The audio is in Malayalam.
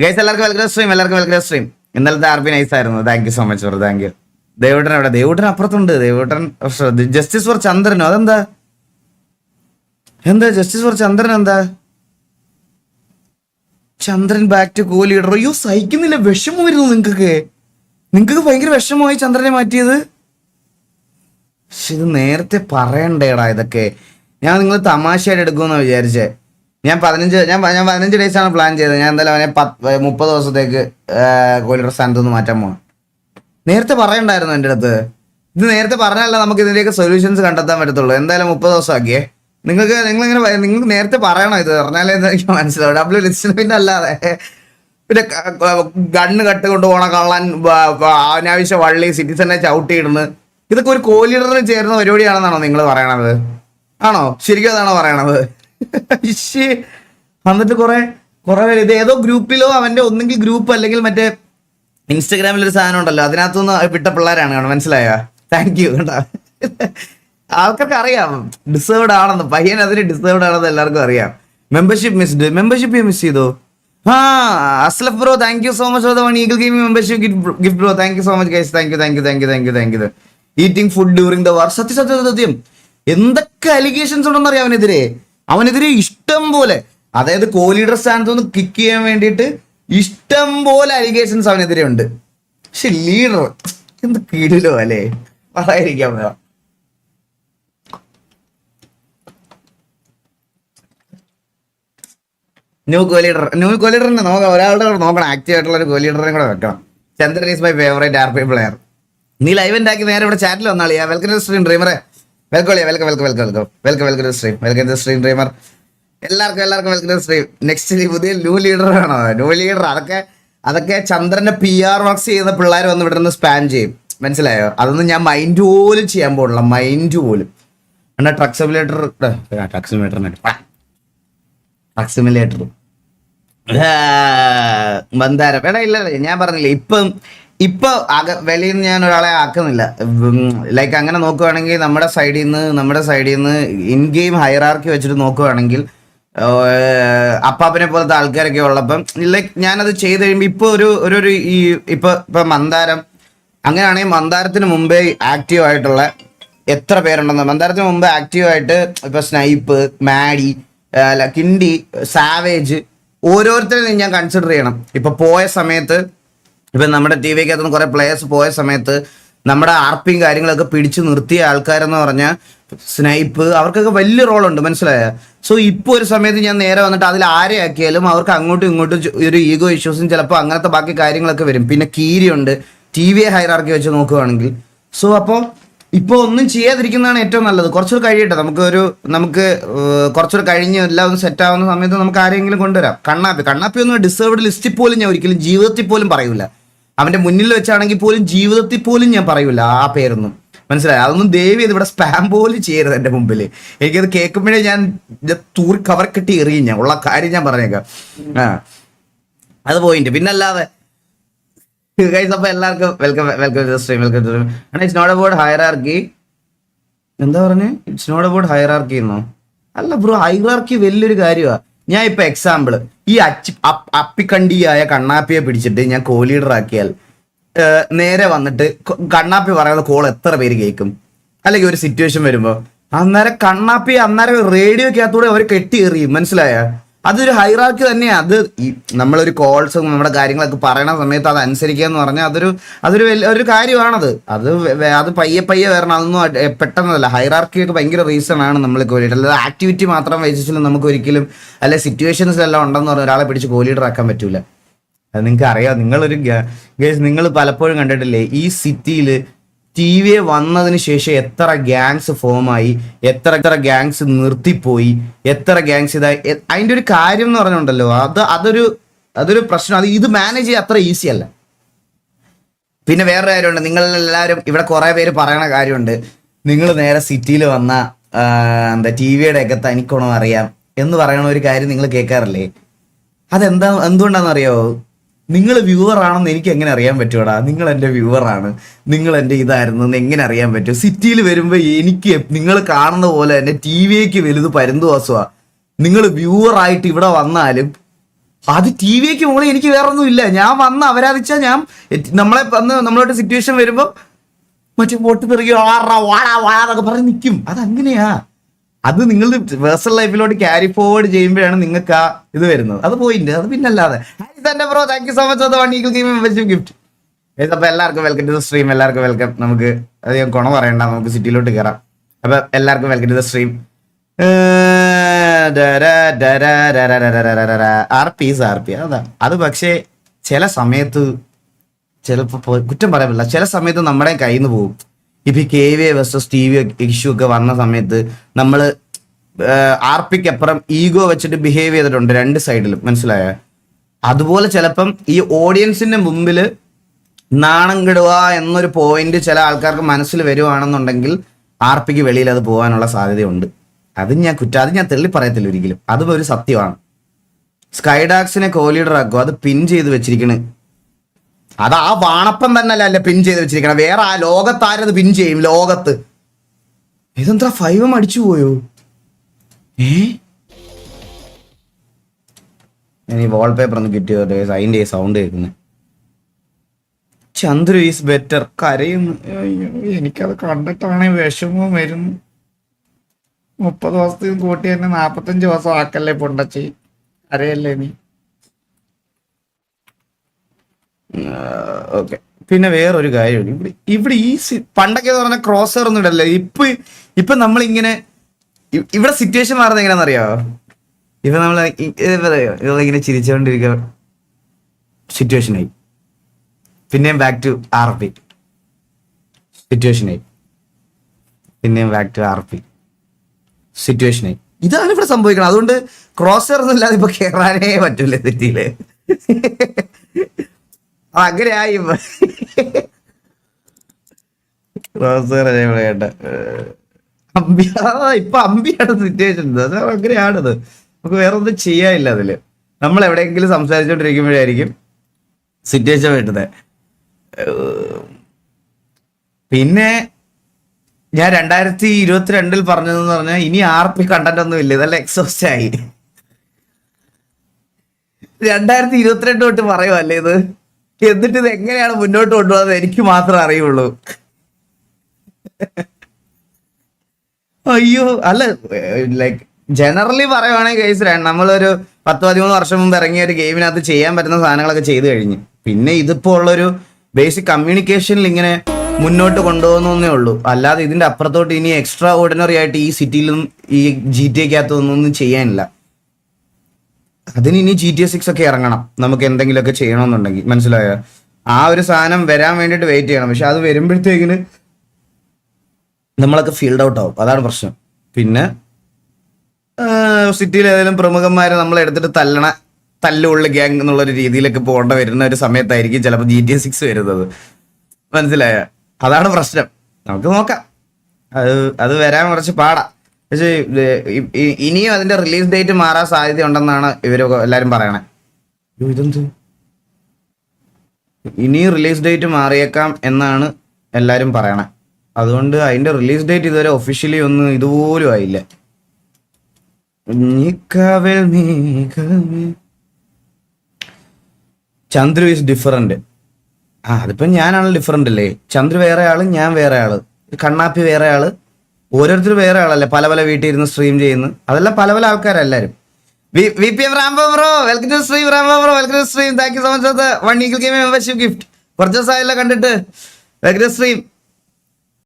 ഗൈസ് എല്ലാവർക്കും വെൽക്കം സ്ട്രീം എല്ലാവർക്കും വെൽക്കം സ്ട്രീം ഇന്നലത്തെ ആർ ബി നൈസ് ആയിരുന്നു. Thank you so much for thank you Devoottan അവിടെ ദേവൂട്ടൻ അപ്പുറത്തുണ്ട്. ദേവൂട്ടൻ ജസ്റ്റിസ് ഫോർ ചന്ദ്രനോ? അതെന്താ? എന്താ ജസ്റ്റിസ് ഫോർ ചന്ദ്രൻ? എന്താ? Chandran back to co leader അയ്യോ സഹിക്കുന്നില്ല. വിഷമം വരുന്നു നിങ്ങൾക്ക് ഭയങ്കര വിഷമമായി ചന്ദ്രനെ മാറ്റിയത്. പക്ഷെ ഇത് നേരത്തെ പറയണ്ടേടാ ഇതൊക്കെ. ഞാൻ നിങ്ങൾ തമാശയായിട്ട് എടുക്കുമെന്നാണ് വിചാരിച്ചേ. ഞാൻ പതിനഞ്ച് ഞാൻ ഞാൻ പതിനഞ്ച് ഡേയ്സ് ആണ് പ്ലാൻ ചെയ്തത്. ഞാൻ എന്തായാലും അവനെ പത്ത് മുപ്പത് ദിവസത്തേക്ക് കോഴിയുടെ സ്ഥാനത്ത് നിന്ന് മാറ്റാൻ പോകണം നേരത്തെ പറയണ്ടായിരുന്നു എന്റെ അടുത്ത്. ഇത് നേരത്തെ പറഞ്ഞാലേ നമുക്ക് ഇതിന്റെയൊക്കെ സൊല്യൂഷൻസ് കണ്ടെത്താൻ പറ്റത്തുള്ളൂ. എന്തായാലും മുപ്പത് ദിവസം ആക്കിയേ. നിങ്ങൾക്ക് നിങ്ങൾ ഇങ്ങനെ നിങ്ങൾ നേരത്തെ പറയണം ഇത്? പറഞ്ഞാലേ എനിക്ക് മനസ്സിലാവും. ഡബ്ല്യു ലിസ്റ്റിന് പിന്നെ അല്ലാതെ പിന്നെ ഗണ്ണ് കട്ട് കൊണ്ട് പോണ കള്ളൻ അനാവശ്യ വള്ളി സിറ്റിസനെ ചവിട്ടിയിടുന്നു. ഇതൊക്കെ ഒരു കോലീഡറിന് ചേരുന്ന പരിപാടിയാണെന്നാണോ നിങ്ങൾ പറയണത്? ആണോ? ശരിക്കും അതാണോ പറയണത്. എന്നിട്ട് കുറെ കുറെ പേര്. ഇത് ഏതോ ഗ്രൂപ്പിലോ അവന്റെ ഒന്നെങ്കിൽ ഗ്രൂപ്പ് അല്ലെങ്കിൽ മറ്റേ ഇൻസ്റ്റാഗ്രാമിൽ ഒരു സാധനം ഉണ്ടല്ലോ. അതിനകത്തുനിന്ന് വിട്ട പിള്ളേരാണ് കാണും മനസ്സിലായോ? താങ്ക് യു കേട്ടോ ആൾക്കാർക്ക് അറിയാം. ഡിസേർവ്ഡ് ആണെന്ന്. പയ്യൻ അതിന് ഡിസേർവ്ഡ് ആണെന്ന് എല്ലാവർക്കും അറിയാം. മെമ്പർഷിപ്പ് മിസ്ഡ് മെമ്പർഷിപ്പ് മിസ് ചെയ്തോ? ആ Aslaf bro thank you so much for the one eagle gaming membership gift bro thank you so much guys thank you thank you thank you thank you thank you eating food during the war Sathya Sathya എന്തൊക്കെ അലിഗേഷൻസ് ഉണ്ടെന്ന് അറിയാം അവനെതിരെ. അവനെതിരെ ഇഷ്ടം പോലെ അതായത് കോഹ്ലിയുടെ സ്ഥാനത്ത് നിന്ന് കിക്ക് ചെയ്യാൻ വേണ്ടിയിട്ട് ഇഷ്ടം പോലെ അലിഗേഷൻസ് അവനെതിരെ ഉണ്ട്. പക്ഷെ ലീഡർ എന്ത് കീഴിലോ അല്ലേ? പറയാതിരിക്കാൻ പറ്റാ ന്യൂ കോലീഡർ ന്യൂ കോലീഡറിനെ നോക്കാം ഒരാളുടെ നോക്കണം. ആക്റ്റീവ് ആയിട്ടുള്ള ഒരു കോലീഡറിനെ കൂടെ വെക്കണം. Chandran is my favourite R P player നീ ലൈവ് ഉണ്ടാക്കി നേരെ ഇവിടെ ചാറ്റിൽ വന്നാളിയാ welcome stream ഡ്രീമറെ welcome welcome welcome welcome welcome welcome welcome to stream welcome to stream dreamer എല്ലാവർക്കും എല്ലാവർക്കും വെൽക്കം ടു സ്ട്രീം നെക്സ്റ്റ് പുതിയ ന്യൂ ലീഡർ ആണോ? ന്യൂ ലീഡർ അതൊക്കെ അതൊക്കെ ചന്ദ്രനെ പി ആർ വർക്ക്സ് ചെയ്യുന്ന പിള്ളേർ വന്ന് ഇവിടെ നിന്ന് സ്പാം ചെയ്യും. മനസ്സിലായോ? അതൊന്നും ഞാൻ മൈൻഡ് പോലും ചെയ്യാൻ പോകുന്നില്ല മൈൻഡ് പോലും. എന്നാ ട്രക്ക് സിമുലേറ്റർ സിമുലേറ്റർ ബന്ധാരം. എടാ ഇല്ല ഞാൻ പറഞ്ഞില്ല ഇപ്പം ഇപ്പൊ അക വെളിയിൽ നിന്ന് ഞാൻ ഒരാളെ ആക്കുന്നില്ല. ലൈക്ക് അങ്ങനെ നോക്കുവാണെങ്കിൽ നമ്മുടെ സൈഡിൽ നിന്ന് നമ്മുടെ സൈഡിൽ നിന്ന് ഇൻ ഗെയിം ഹൈറാർക്കി വെച്ചിട്ട് നോക്കുവാണെങ്കിൽ അപ്പാപ്പനെ പോലത്തെ ആൾക്കാരൊക്കെ ഉള്ളപ്പം ലൈക്ക് ഞാനത് ചെയ്ത് കഴിയുമ്പോൾ ഇപ്പൊ ഒരു ഒരു ഈ ഇപ്പൊ ഇപ്പൊ മന്ദാരം അങ്ങനെയാണെങ്കിൽ മന്ദാരത്തിന് മുമ്പേ ആക്റ്റീവ് ആയിട്ടുള്ള എത്ര പേരുണ്ടെന്ന് മന്ദാരത്തിന് മുമ്പ് ആക്റ്റീവ് ആയിട്ട് ഇപ്പൊ സ്നൈപ്പ് മാഡി കിണ്ടി സാവേജ് ഓരോരുത്തരെയും ഞാൻ കൺസിഡർ ചെയ്യണം. ഇപ്പൊ പോയ സമയത്ത് ഇപ്പൊ നമ്മുടെ ടി വിക്കകത്തുനിന്ന് കുറെ പ്ലേയേഴ്സ് പോയ സമയത്ത് നമ്മുടെ ആർപ്പിയും കാര്യങ്ങളൊക്കെ പിടിച്ചു നിർത്തിയ ആൾക്കാരെന്ന് പറഞ്ഞാൽ സ്നൈപ്പ് അവർക്കൊക്കെ വലിയ റോളുണ്ട് മനസ്സിലായ? സോ ഇപ്പോൾ ഒരു സമയത്ത് ഞാൻ നേരെ വന്നിട്ട് അതിൽ ആരെ ആക്കിയാലും അവർക്ക് അങ്ങോട്ടും ഇങ്ങോട്ടും ഒരു ഈഗോ ഇഷ്യൂസും ചിലപ്പോൾ അങ്ങനത്തെ ബാക്കി കാര്യങ്ങളൊക്കെ വരും. പിന്നെ കീരിയുണ്ട് ടി വി ഹൈറാർക്കി വെച്ച് നോക്കുകയാണെങ്കിൽ സോ അപ്പോൾ ഇപ്പോൾ ഒന്നും ചെയ്യാതിരിക്കുന്നതാണ് ഏറ്റവും നല്ലത്. കുറച്ചൊരു കഴിയട്ടെ. നമുക്ക് ഒരു നമുക്ക് കുറച്ചൊരു കഴിഞ്ഞ് എല്ലാം ഒന്ന് സെറ്റ് ആവുന്ന സമയത്ത് നമുക്ക് ആരെങ്കിലും കൊണ്ടുവരാം. കണ്ണാപ്പി. കണ്ണാപ്പി ഒന്നും ഡിസേർവ്ഡ് ലിസ്റ്റിൽ പോലും ഞാൻ ഒരിക്കലും ജീവിതത്തിൽ പോലും പറയൂല. അവന്റെ മുന്നിൽ വെച്ചാണെങ്കിൽ പോലും ജീവിതത്തിൽ പോലും ഞാൻ പറയൂല ആ പേരൊന്നും. മനസ്സിലായി? അതൊന്നും ദേവി ഇത് ഇവിടെ സ്പാം പോലും ചെയ്യരുത് എന്റെ മുമ്പിൽ എനിക്കത് കേൾക്കുമ്പോഴേ ഞാൻ തൂറി കവർ കെട്ടി എറിയും ഞാൻ. ഉള്ള കാര്യം ഞാൻ പറഞ്ഞേക്കാം. ആ. അത് പോയിന്റ് പിന്നല്ലാതെ ഗൈസ് അപ്പൊ എല്ലാവർക്കും welcome welcome to stream welcome to it's not about hierarchy എന്താ പറഞ്ഞു? ഇറ്റ്സ് നോട്ട് അബൌട്ട് ഹൈറാർക്കി എന്നോ? അല്ല ബ്രോ ഹൈറാർക്കി വലിയൊരു കാര്യമാണ് ഞാൻ ഇപ്പൊ എക്സാമ്പിൾ ഈ അച്ചി അപ്പ്- അപ്പിക്കണ്ടിയായ കണ്ണാപ്പിയെ പിടിച്ചിട്ട് ഞാൻ കോ ലീഡർ ആക്കിയാൽ നേരെ വന്നിട്ട് കണ്ണാപ്പി പറയുന്ന കോൾ എത്ര പേര് കേൾക്കും? അല്ലെങ്കിൽ ഒരു സിറ്റുവേഷൻ വരുമ്പോ അന്നേരം കണ്ണാപ്പി അന്നേരം റേഡിയോക്കകത്തൂടെ അവർ കെട്ടി എറിയും മനസ്സിലായ? അതൊരു ഹൈറാർക്കി തന്നെയാണ് അത് ഈ നമ്മളൊരു കോൾസും നമ്മുടെ കാര്യങ്ങളൊക്കെ പറയണ സമയത്ത് അത് അനുസരിക്കുക എന്ന് പറഞ്ഞാൽ അതൊരു അതൊരു ഒരു കാര്യമാണത്. അത് അത് പയ്യെ പയ്യെ വരണം. അതൊന്നും പെട്ടെന്നല്ല. ഹൈറാർക്കിയൊക്കെ ഭയങ്കര റീസൺ ആണ് നമ്മൾക്ക് വേണ്ടിയിട്ട്. അല്ലാതെ ആക്ടിവിറ്റി മാത്രം വെച്ചിട്ടും നമുക്ക് ഒരിക്കലും അല്ലെ സിറ്റുവേഷൻസ് എല്ലാം ഉണ്ടെന്ന് പറഞ്ഞാൽ ഒരാളെ പിടിച്ച് കോലീഡർ ആക്കാൻ പറ്റൂല. അത് നിങ്ങൾക്ക് അറിയാം. നിങ്ങളൊരു നിങ്ങൾ പലപ്പോഴും കണ്ടിട്ടില്ലേ? ഈ സിറ്റിയിൽ ടി വി വന്നതിന് ശേഷം എത്ര ഗ്യാങ്സ് ഫോമായി എത്ര എത്ര ഗ്യാങ്സ് നിർത്തിപ്പോയി എത്ര ഗ്യാങ്സ് ഇതായി അതിന്റെ ഒരു കാര്യം എന്ന് പറഞ്ഞുണ്ടല്ലോ അത് അതൊരു അതൊരു പ്രശ്നം. അത് ഇത് മാനേജ് ചെയ്യാൻ അത്ര ഈസി അല്ല. പിന്നെ വേറൊരു കാര്യമുണ്ട്. നിങ്ങൾ എല്ലാവരും ഇവിടെ കുറെ പേര് പറയണ കാര്യമുണ്ട്. നിങ്ങൾ നേരെ സിറ്റിയിൽ വന്ന എന്താ ടി വിയുടെ ഒക്കെ തനിക്കണോ അറിയാം എന്ന് പറയണ ഒരു കാര്യം നിങ്ങൾ കേൾക്കാറില്ലേ? അതെന്താ എന്തുകൊണ്ടാണെന്ന് അറിയാവോ നിങ്ങൾ വ്യൂവർ ആണെന്ന് എനിക്ക് എങ്ങനെ അറിയാൻ പറ്റുമടാ നിങ്ങൾ എന്റെ വ്യൂവർ ആണ്. നിങ്ങൾ എന്റെ ഇതായിരുന്നു എന്ന് എങ്ങനെ അറിയാൻ പറ്റും? സിറ്റിയിൽ വരുമ്പോൾ എനിക്ക് നിങ്ങൾ കാണുന്ന പോലെ തന്നെ ടി വിക്ക് വലുത് പരുന്തുവാസമാ നിങ്ങൾ വ്യൂവർ ആയിട്ട് ഇവിടെ വന്നാലും അത് ടി വിക്ക് മുകളിൽ എനിക്ക് വേറെ ഒന്നും ഇല്ല ഞാൻ വന്ന് അവരാധിച്ചാൽ ഞാൻ നമ്മളെ വന്ന് നമ്മളോട്ട് സിറ്റുവേഷൻ വരുമ്പോൾ മറ്റേ വോട്ട് പിറകെ വാടാ വാടാ വാടാ എന്നൊക്കെ പറഞ്ഞ് നിൽക്കും അതങ്ങനെയാ. അത് നിങ്ങൾ പേഴ്സണൽ ലൈഫിലോട്ട് ക്യാരി ഫോർവേഡ് ചെയ്യുമ്പോഴാണ് നിങ്ങൾക്ക് ആ ഇത് വരുന്നത് അത് പോയിന്റ് അത് പിന്നല്ലാതെ തന്നെ bro thank you so much അത് വൺ ഈക്വൽ ഗിഫ്റ്റ് അപ്പൊ എല്ലാവർക്കും വെൽക്കം ടു സ്ട്രീം എല്ലാവർക്കും വെൽക്കം നമുക്ക് അധികം കുണ പറയണ്ട നമുക്ക് സിറ്റിയിലോട്ട് കയറാം അപ്പൊ എല്ലാവർക്കും welcome to stream R P R P അതാ അത് പക്ഷേ ചില സമയത്ത് ചിലപ്പോ കുറ്റം പറയാൻ പറ്റില്ല ചില സമയത്ത് നമ്മുടെ കയ്യിൽ നിന്ന് പോകും ഇപ്പൊ കെ വി വെസ്റ്റസ് ടി വി ഇഷ്യൂ ഒക്കെ വന്ന സമയത്ത് നമ്മൾ അപ്പുറം ഈഗോ വെച്ചിട്ട് ബിഹേവ് ചെയ്തിട്ടുണ്ട് രണ്ട് സൈഡിലും മനസ്സിലായ? അതുപോലെ ചിലപ്പം ഈ ഓഡിയൻസിന്റെ മുമ്പിൽ നാണം കെടുക എന്നൊരു പോയിന്റ് ചില ആൾക്കാർക്ക് മനസ്സിൽ വരുവാണെന്നുണ്ടെങ്കിൽ ആർ പിക്ക് വെളിയിൽ അത് പോകാനുള്ള സാധ്യതയുണ്ട്. അത് ഞാൻ കുറ്റം അത് ഞാൻ തെള്ളി പറയത്തില്ല ഒരിക്കലും. അതും ഒരു സത്യമാണ്. സ്കൈഡാക്സിനെ കോലീഡർ ആക്കുക അത് പിൻ ചെയ്ത് വെച്ചിരിക്കണ്. അത് ആ വാണപ്പം തന്നെ അല്ല പിൻ ചെയ്ത് വെച്ചിരിക്കണം. വേറെ ആ ലോകത്താരത് പിൻ ചെയ്യും? ലോകത്ത്. ഇതെന്താ ഫൈവും അടിച്ചു പോയോ? ഏ? ഇനി വാൾപേപ്പർ ഒന്ന് കിട്ടിയോ? അതിന്റെ സൗണ്ട് കേൾക്കുന്നത് ചന്ദ്രു ഈസ് ബെറ്റർ കരയുന്നു. എനിക്കത് കണ്ടിട്ടാണ് വിഷമവും വരുന്നു മുപ്പത് ദിവസത്തിൽ കൂട്ടി തന്നെ നാപ്പത്തഞ്ച് ദിവസം ആക്കല്ലേ പൊണ്ടച്ചി? അറിയല്ലേ നീ? ഓക്കെ. പിന്നെ വേറൊരു കാര്യമുണ്ട് ഇവിടെ ഇവിടെ ഈ പണ്ടൊക്കെ പറഞ്ഞ ക്രോസർ ഒന്നും ഇടല്ല ഇപ്പൊ ഇപ്പൊ നമ്മളിങ്ങനെ ഇവിടെ സിറ്റുവേഷൻ മാറുന്നത് എങ്ങനെയാണെന്നറിയോ ഇപ്പൊ നമ്മൾ ഇങ്ങനെ ചിരിച്ചുകൊണ്ടിരിക്കുക സിറ്റുവേഷനായി പിന്നെയും ബാക്ക് ടു ആർ പി സിറ്റുവേഷനായി പിന്നെയും ബാക്ക് ടു ആർ പി സിറ്റുവേഷനായി ഇതാണ് ഇവിടെ സംഭവിക്കുന്നത് അതുകൊണ്ട് ക്രോസർ ഒന്നും ഇല്ലാതെ ഇപ്പൊ കയറാനേ പറ്റൂല സിറ്റിയിൽ അങ്ങനെയായി വേണ്ട അമ്പി ഇപ്പൊ അമ്പിയാണ് സിറ്റുവേഷൻ അങ്ങനെയാണത് നമുക്ക് വേറെ ഒന്നും ചെയ്യാനില്ല അതിൽ. നമ്മൾ എവിടെയെങ്കിലും സംസാരിച്ചോണ്ടിരിക്കുമ്പോഴായിരിക്കും സിറ്റുവേഷൻ വരുന്നത്. ഏഹ് പിന്നെ ഞാൻ രണ്ടായിരത്തി ഇരുപത്തിരണ്ടിൽ പറഞ്ഞതെന്ന് പറഞ്ഞാൽ ഇനി ആർ പി കണ്ടന്റ് ഒന്നും ഇല്ല. ഇതെല്ലാം എക്സോസ്റ്റ് ആയി. രണ്ടായിരത്തി ഇരുപത്തിരണ്ട് തൊട്ട് പറയുമല്ലേ ഇത്? എന്നിട്ട് ഇത് എങ്ങനെയാണ് മുന്നോട്ട് കൊണ്ടുപോകുന്നത് എനിക്ക് മാത്രമേ അറിയുള്ളൂ. അയ്യോ അല്ല ലൈക് ജനറലി പറയുവാണെങ്കിൽ കേസ് നമ്മളൊരു പത്ത് പതിമൂന്ന് വർഷം മുമ്പ് ഇറങ്ങിയ ഒരു ഗെയിമിനകത്ത് ചെയ്യാൻ പറ്റുന്ന സാധനങ്ങളൊക്കെ ചെയ്തു കഴിഞ്ഞു. പിന്നെ ഇതിപ്പോ ഉള്ളൊരു ബേസിക് കമ്മ്യൂണിക്കേഷനിൽ ഇങ്ങനെ മുന്നോട്ട് കൊണ്ടുപോകുന്നേ ഉള്ളൂ. അല്ലാതെ ഇതിന്റെ അപ്പുറത്തോട്ട് ഇനി എക്സ്ട്രാ ഓർഡിനറി ആയിട്ട് ഈ സിറ്റിയിലും ഈ ജി ടി ഒന്നും ചെയ്യാനില്ല. അതിന് ഇനി ജി ടി എസ് സിക്സ് ഒക്കെ ഇറങ്ങണം. നമുക്ക് എന്തെങ്കിലുമൊക്കെ ചെയ്യണമെന്നുണ്ടെങ്കിൽ. മനസ്സിലായോ? ആ ഒരു സാധനം വരാൻ വേണ്ടിയിട്ട് വെയിറ്റ് ചെയ്യണം. പക്ഷെ അത് വരുമ്പോഴത്തേക്കിന് നമ്മളൊക്കെ ഫീൽഡ് ഔട്ട് ആവും. അതാണ് പ്രശ്നം. പിന്നെ സിറ്റിയിൽ ഏതെങ്കിലും പ്രമുഖന്മാരെ നമ്മൾ എടുത്തിട്ട് തല്ലണ തല്ലുള്ള ഗ്യാങ് എന്നുള്ള ഒരു രീതിയിലൊക്കെ പോകേണ്ട വരുന്ന ഒരു സമയത്തായിരിക്കും ചിലപ്പോൾ ജി ടി സിക്സ് വരുന്നത്. മനസ്സിലായ? അതാണ് പ്രശ്നം. നമുക്ക് നോക്കാം. അത് അത് വരാൻ കുറച്ച് പാടാ. പക്ഷേ ഇനിയും അതിന്റെ റിലീസ് ഡേറ്റ് മാറാൻ സാധ്യത ഉണ്ടെന്നാണ് ഇവർ എല്ലാരും പറയണേ. ഇനിയും ഇതെന്ത്? റിലീസ് ഡേറ്റ് മാറിയേക്കാം എന്നാണ് എല്ലാരും പറയണേ. അതുകൊണ്ട് അതിന്റെ റിലീസ് ഡേറ്റ് ഇതുവരെ ഒഫീഷ്യലി ഒന്നും ഇതുപോലും ആയില്ല. ചന്ദ്രു ഈസ് ഡിഫറന്റ് ആ അതിപ്പോ ഞാനാണ് ഡിഫറന്റ് അല്ലേ? ചന്ദ്രു വേറെ ആൾ ഞാൻ വേറെ ആൾ. കണ്ണാപ്പി വേറെ ആൾ. ഓരോരുത്തർ വേറെ ആളല്ലേ? പല പല വീട്ടിൽ ഇരുന്ന് സ്ട്രീം ചെയ്യുന്നു. അതെല്ലാം പല പല ആൾക്കാരെല്ലാരും V P M Rambo bro welcome to stream Rambo bro welcome to stream thank you so much one eagle game membership gift കുറച്ച് ദിവസമായല്ലോ കണ്ടിട്ട്. Welcome to stream